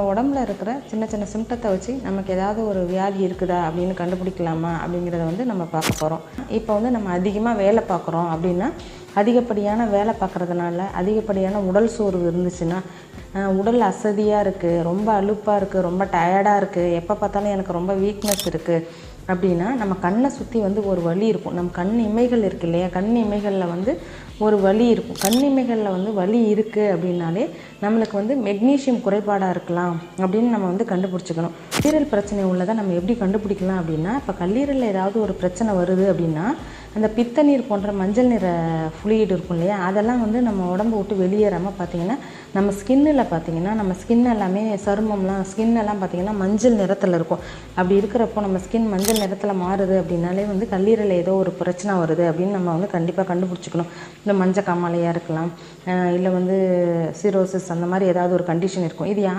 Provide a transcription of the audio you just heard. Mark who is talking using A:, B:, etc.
A: நம்ம உடம்புல இருக்கிற சின்ன சின்ன சிம்டத்தை வச்சு நமக்கு ஏதாவது ஒரு வியாதி இருக்குதா அப்படின்னு கண்டுபிடிக்கலாமா அப்படிங்கிறத வந்து நம்ம பார்க்க போகிறோம் இப்போ வந்து நம்ம அதிகமாக வேலை பார்க்குறோம் அப்படின்னா அதிகப்படியான வேலை பார்க்குறதுனால அதிகப்படியான உடல் சோர்வு இருந்துச்சுன்னா உடல் அசதியாக இருக்குது ரொம்ப அலுப்பாக இருக்குது ரொம்ப டயர்டாக இருக்குது எப்போ பார்த்தாலும் எனக்கு ரொம்ப வீக்னஸ் இருக்குது அப்படின்னா நம்ம கண்ணை சுற்றி வந்து ஒரு வலி இருக்கும். நம்ம கண் இமைகள் இருக்கு இல்லையா? கண் இமைகளில் வந்து ஒரு வலி இருக்கும். கண் இமைகளில் வந்து வலி இருக்குது அப்படின்னாலே நம்மளுக்கு வந்து மெக்னீஷியம் குறைபாடாக இருக்கலாம் அப்படின்னு நம்ம வந்து கண்டுபிடிச்சிக்கணும். கல்லீரல் பிரச்சனை உள்ளதை நம்ம எப்படி கண்டுபிடிக்கலாம் அப்படின்னா இப்போ கல்லீரலில் ஏதாவது ஒரு பிரச்சனை வருது அப்படின்னா அந்த பித்த நீர் போன்ற மஞ்சள் நிற ஃப்ளூயிட் இருக்கும் இல்லையா? அதெல்லாம் வந்து நம்ம உடம்பு விட்டு வெளியேறாமல் பார்த்தீங்கன்னா நம்ம ஸ்கின்னில் பார்த்தீங்கன்னா நம்ம ஸ்கின் எல்லாமே சருமம்லாம் ஸ்கின் எல்லாம் பார்த்தீங்கன்னா மஞ்சள் நிறத்தில் இருக்கும். அப்படி இருக்கிறப்போ நம்ம ஸ்கின் மஞ்சள் நிறத்தில் மாறுது அப்படின்னாலே வந்து கல்லீரலில் ஏதோ ஒரு பிரச்சனை வருது அப்படின்னு நம்ம வந்து கண்டிப்பாக கண்டுபிடிச்சிக்கணும். இந்த மஞ்சள் காமாலையாக இருக்கலாம் இல்லை வந்து சிரோசிஸ் அந்த மாதிரி ஏதாவது ஒரு கண்டிஷன் இருக்கும். இது யார்